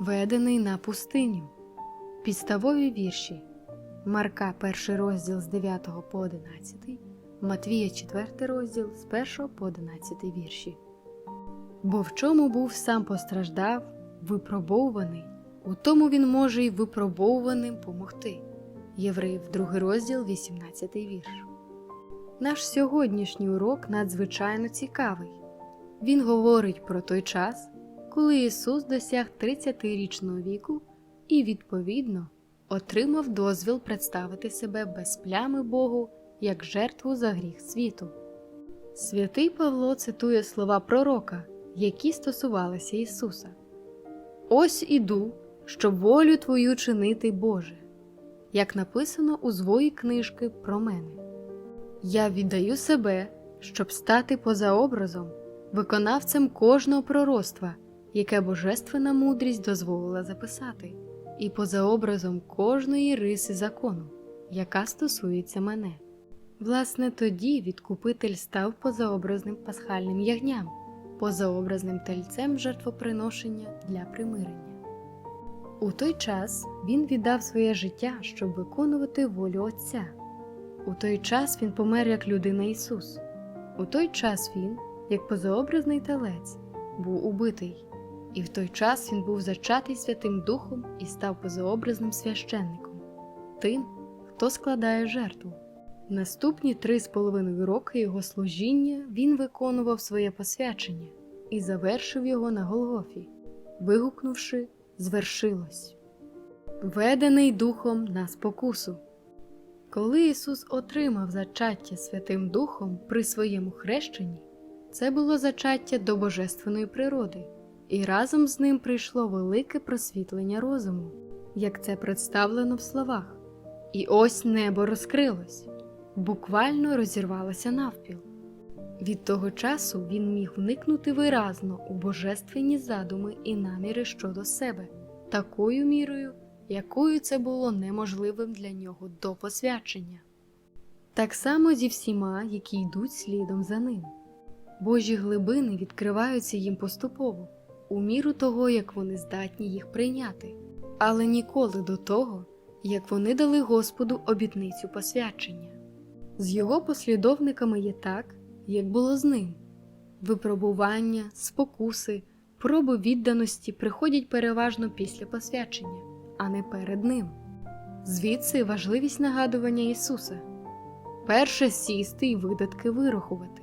Ведений на пустиню. Підставові вірші Марка, перший розділ з 9 по 11, Матвія, 4 розділ з 1 по 11 вірші. Бо в чому був сам постраждав, випробовуваний, у тому він може й випробовуваним помогти. Євреїв, 2 розділ, 18 вірш. Наш сьогоднішній урок надзвичайно цікавий. Він говорить про той час, коли Ісус досяг 30-річного віку і, відповідно, отримав дозвіл представити себе без плями Богу як жертву за гріх світу. Святий Павло цитує слова пророка, які стосувалися Ісуса: Ось іду, щоб волю Твою чинити, Боже, як написано у звої книжки про мене. Я віддаю себе, щоб стати поза образом, виконавцем кожного пророцтва, яке божественна мудрість дозволила записати, і поза образом кожної риси закону, яка стосується мене. Власне, тоді відкупитель став позаобразним пасхальним ягням, позаобразним тельцем жертвоприношення для примирення. У той час він віддав своє життя, щоб виконувати волю Отця. У той час він помер як людина Ісус. У той час він, як позаобразний телець, був убитий, і в той час він був зачатий Святим Духом і став позаобразним священником, тим, хто складає жертву. Наступні три з половиною роки його служіння він виконував своє посвячення і завершив його на Голгофі, вигукнувши Звершилось. Ведений Духом на спокусу. Коли Ісус отримав зачаття Святим Духом при своєму хрещенні, це було зачаття до божественної природи, і разом з ним прийшло велике просвітлення розуму, як це представлено в словах. І ось небо розкрилось, буквально розірвалося навпіл. Від того часу він міг вникнути виразно у божественні задуми і наміри щодо себе, такою мірою, якою це було неможливим для нього до посвячення. Так само зі всіма, які йдуть слідом за ним. Божі глибини відкриваються їм поступово, у міру того, як вони здатні їх прийняти, але ніколи до того, як вони дали Господу обітницю посвячення. З його послідовниками є так, як було з ним. Випробування, спокуси, проби відданості приходять переважно після посвячення, а не перед ним. Звідси важливість нагадування Ісуса перше сісти і видатки вирахувати.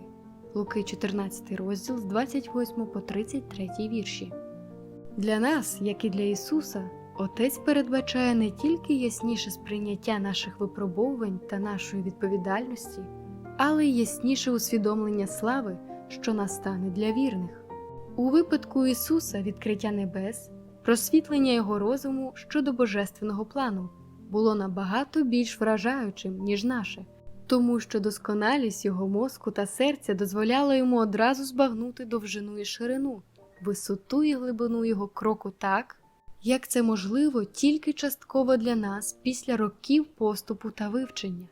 Луки 14 розділ з 28 по 33 вірші. Для нас, як і для Ісуса, Отець передбачає не тільки ясніше сприйняття наших випробовувань та нашої відповідальності, але й ясніше усвідомлення слави, що настане для вірних. У випадку Ісуса відкриття небес, просвітлення Його розуму щодо божественного плану було набагато більш вражаючим, ніж наше, тому що досконалість його мозку та серця дозволяла йому одразу збагнути довжину і ширину, висоту і глибину його кроку так як це можливо тільки частково для нас після років поступу та вивчення.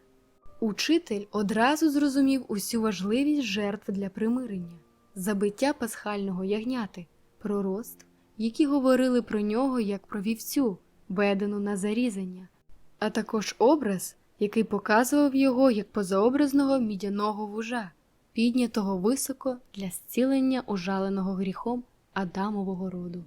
Учитель одразу зрозумів усю важливість жертв для примирення, забиття пасхального ягняти, пророцтв, які говорили про нього як про вівцю, ведену на зарізання, а також образ, який показував його як позаобразного мідяного вужа, піднятого високо для зцілення ужаленого гріхом Адамового роду.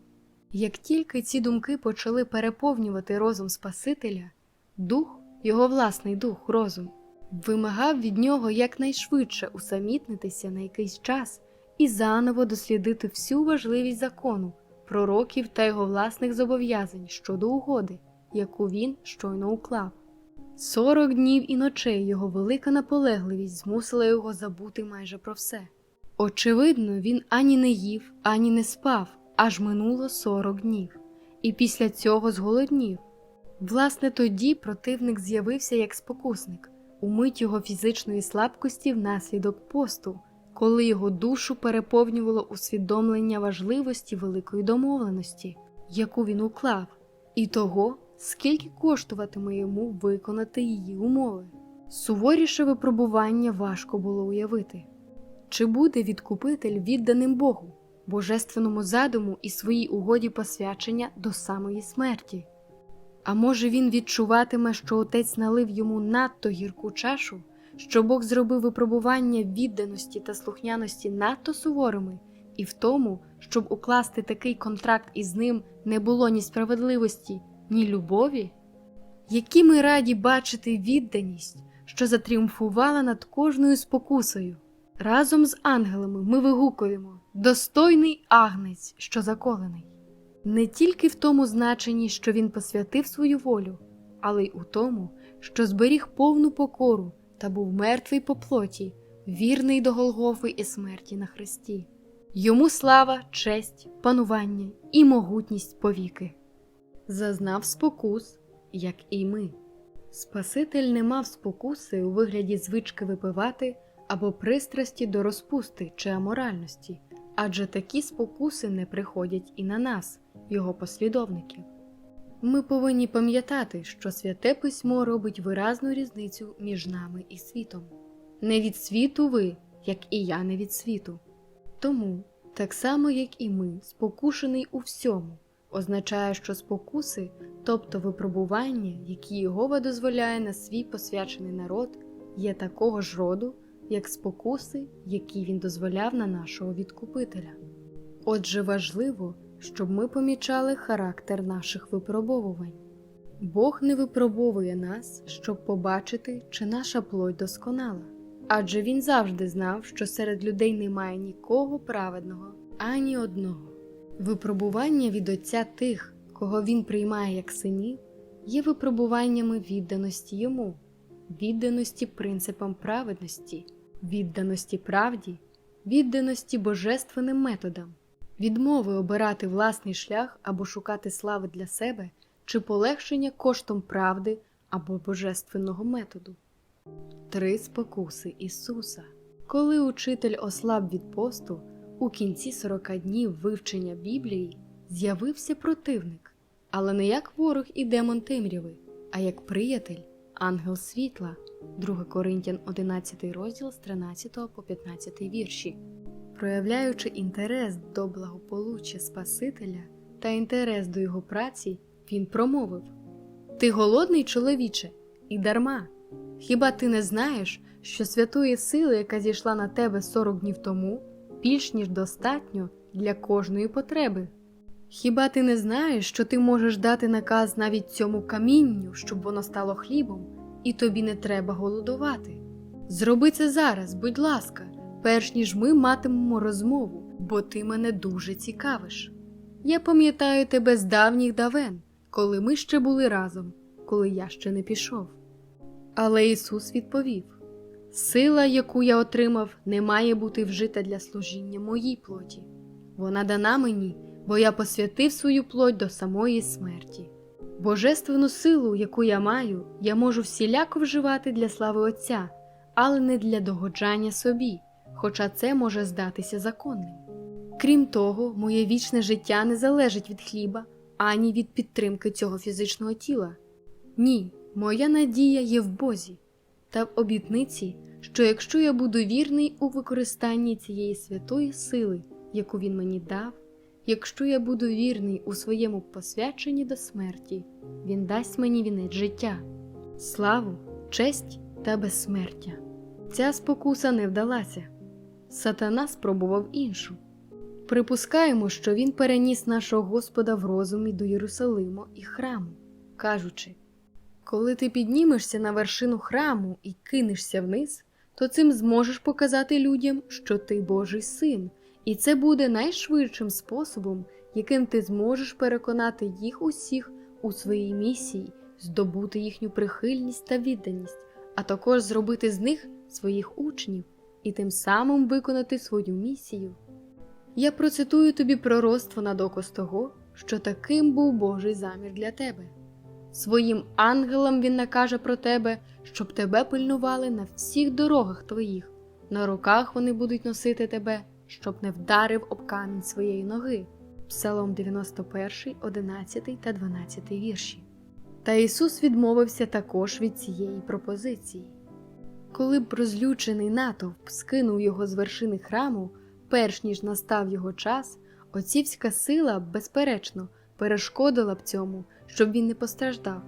Як тільки ці думки почали переповнювати розум Спасителя, дух, його власний дух, розум, вимагав від нього якнайшвидше усамітнитися на якийсь час і заново дослідити всю важливість закону, пророків та його власних зобов'язань щодо угоди, яку він щойно уклав. Сорок днів і ночей його велика наполегливість змусила його забути майже про все. Очевидно, він ані не їв, ані не спав аж минуло сорок днів, і після цього зголоднів. Власне, тоді противник з'явився як спокусник, умить його фізичної слабкості внаслідок посту, коли його душу переповнювало усвідомлення важливості великої домовленості, яку він уклав, і того, скільки коштуватиме йому виконати її умови. Суворіше випробування важко було уявити. Чи буде відкупитель відданим Богу? божественному задуму і своїй угоді посвячення до самої смерті. А може він відчуватиме, що отець налив йому надто гірку чашу, що Бог зробив випробування відданості та слухняності надто суворими, і в тому, щоб укласти такий контракт із ним, не було ні справедливості, ні любові? Які ми раді бачити відданість, що затріумфувала над кожною спокусою. Разом з ангелами ми вигукуємо достойний агнець, що заколений, не тільки в тому значенні, що він посвятив свою волю, але й у тому, що зберіг повну покору та був мертвий по плоті, вірний до Голгофи і смерті на хресті. Йому слава, честь, панування і могутність повіки. Зазнав спокус, як і ми. Спаситель не мав спокуси у вигляді звички випивати або пристрасті до розпусти чи аморальності, адже такі спокуси не приходять і на нас, його послідовників. Ми повинні пам'ятати, що святе письмо робить виразну різницю між нами і світом. Не від світу ви, як і я не від світу. Тому, так само як і ми, спокушений у всьому, означає, що спокуси, тобто випробування, які Єгова дозволяє на свій посвячений народ, є такого ж роду, як спокуси, які він дозволяв на нашого відкупителя. Отже, важливо, щоб ми помічали характер наших випробовувань. Бог не випробовує нас, щоб побачити, чи наша плоть досконала, адже Він завжди знав, що серед людей немає нікого праведного, ані одного. Випробування від Отця тих, кого Він приймає як синів, є випробуваннями відданості йому, відданості принципам праведності, відданості правді, відданості божественним методам, відмови обирати власний шлях або шукати слави для себе чи полегшення коштом правди або божественного методу. Три спокуси Ісуса. Коли учитель ослаб від посту, у кінці 40 днів вивчення Біблії з'явився противник, але не як ворог і демон темряви, а як приятель, ангел світла, 2 Коринтян 11 розділ з 13 по 15 вірші. Проявляючи інтерес до благополуччя Спасителя та інтерес до його праці, він промовив: Ти голодний чоловіче, і дарма. Хіба ти не знаєш, що святої сили, яка зійшла на тебе 40 днів тому, більш ніж достатньо для кожної потреби? Хіба ти не знаєш, що ти можеш дати наказ навіть цьому камінню, щоб воно стало хлібом, і тобі не треба голодувати? Зроби це зараз, будь ласка, перш ніж ми матимемо розмову, бо ти мене дуже цікавиш. Я пам'ятаю тебе з давніх давен, коли ми ще були разом, коли я ще не пішов. Але Ісус відповів: Сила, яку я отримав, не має бути вжита для служіння моїй плоті. Вона дана мені, бо я посвятив свою плоть до самої смерті. Божественну силу, яку я маю, я можу всіляко вживати для слави Отця, але не для догоджання собі, хоча це може здатися законним. Крім того, моє вічне життя не залежить від хліба ані від підтримки цього фізичного тіла. Ні, моя надія є в Бозі та в обітниці, що якщо я буду вірний у використанні цієї святої сили, яку він мені дав, якщо я буду вірний у своєму посвяченні до смерті, він дасть мені вінець життя, славу, честь та безсмертя. Ця спокуса не вдалася. Сатана спробував іншу. Припускаємо, що він переніс нашого Господа в розумі до Єрусалиму і храму, кажучи: коли ти піднімешся на вершину храму і кинешся вниз, то цим зможеш показати людям, що ти Божий син, і це буде найшвидшим способом, яким ти зможеш переконати їх усіх у своїй місії, здобути їхню прихильність та відданість, а також зробити з них своїх учнів і тим самим виконати свою місію. Я процитую тобі пророцтво на доказ того, що таким був Божий замір для тебе. Своїм ангелам він накаже про тебе, щоб тебе пильнували на всіх дорогах твоїх, на руках вони будуть носити тебе, щоб не вдарив об камінь своєї ноги. Псалом 91, 11 та 12 вірші. Та Ісус відмовився також від цієї пропозиції. Коли б розлючений натовп скинув його з вершини храму, перш ніж настав його час, отцівська сила, безперечно, перешкодила б цьому, щоб він не постраждав.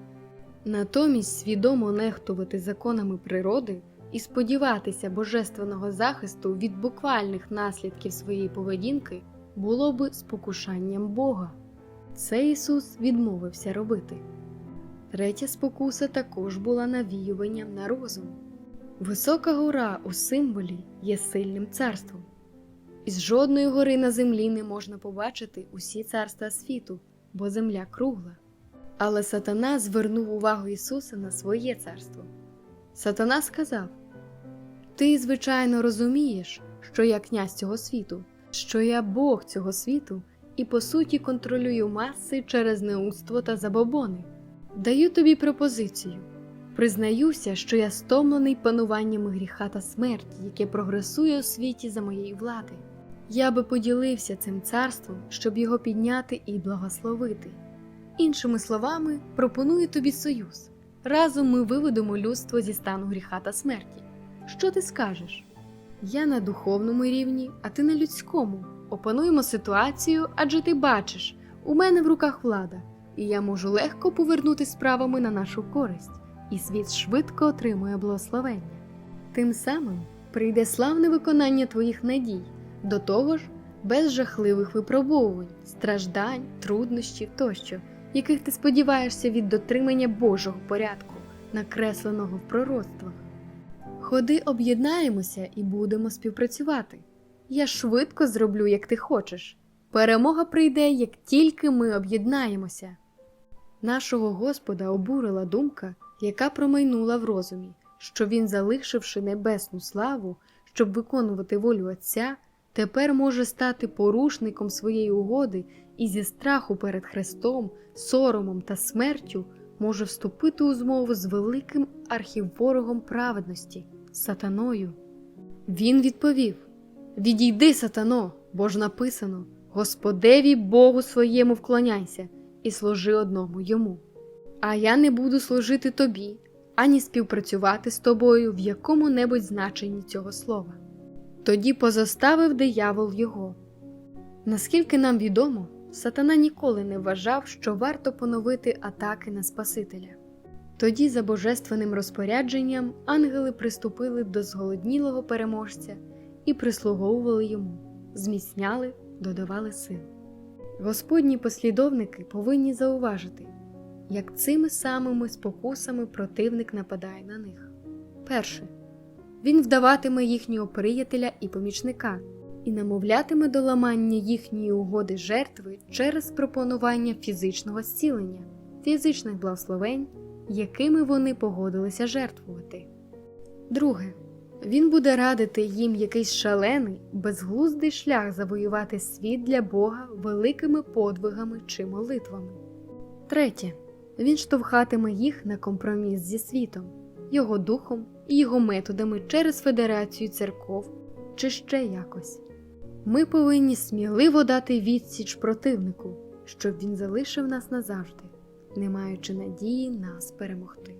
Натомість свідомо нехтувати законами природи і сподіватися божественного захисту від буквальних наслідків своєї поведінки було би спокушанням Бога. Це Ісус відмовився робити. Третя спокуса також була навіюванням на розум. Висока гора у символі є сильним царством. Із жодної гори на землі не можна побачити усі царства світу, бо земля кругла. Але Сатана звернув увагу Ісуса на своє царство. Сатана сказав: Ти, звичайно, розумієш, що я князь цього світу, що я Бог цього світу, і по суті контролюю маси через неудство та забобони. Даю тобі пропозицію. Признаюся, що я стомлений пануванням гріха та смерті, яке прогресує у світі за моєї влади. Я би поділився цим царством, щоб його підняти і благословити. Іншими словами, пропоную тобі союз. Разом ми виведемо людство зі стану гріха та смерті. Що ти скажеш? Я на духовному рівні, а ти на людському. Опануємо ситуацію, адже ти бачиш, у мене в руках влада, і я можу легко повернути справами на нашу користь, і світ швидко отримує благословення. Тим самим прийде славне виконання твоїх надій, до того ж, без жахливих випробовувань, страждань, труднощів тощо, яких ти сподіваєшся від дотримання Божого порядку, накресленого в пророцтвах. Ходи об'єднаємося і будемо співпрацювати. Я швидко зроблю, як ти хочеш. Перемога прийде, як тільки ми об'єднаємося. Нашого Господа обурила думка, яка промайнула в розумі, що він, залишивши небесну славу, щоб виконувати волю Отця, тепер може стати порушником своєї угоди і зі страху перед Христом, соромом та смертю може вступити у змову з великим архіворогом праведності сатаною. Він відповів: Відійди, сатано, бо ж написано: Господеві Богу своєму вклоняйся і служи одному йому. А я не буду служити тобі, ані співпрацювати з тобою в якому-небудь значенні цього слова. Тоді позоставив диявол його. Наскільки нам відомо, сатана ніколи не вважав, що варто поновити атаки на Спасителя. Тоді, за божественним розпорядженням, ангели приступили до зголоднілого переможця і прислуговували йому, зміцняли, додавали сил. Господні послідовники повинні зауважити, як цими самими спокусами противник нападає на них. Перше, він вдаватиме їхнього приятеля і помічника і намовлятиме до ламання їхньої угоди жертви через пропонування фізичного зцілення, фізичних благословень, якими вони погодилися жертвувати. Друге, він буде радити їм якийсь шалений, безглуздий шлях завоювати світ для Бога великими подвигами чи молитвами. Третє, він штовхатиме їх на компроміс зі світом, його духом і його методами через Федерацію церков чи ще якось. Ми повинні сміливо дати відсіч противнику, щоб він залишив нас назавжди, не маючи надії нас перемогти.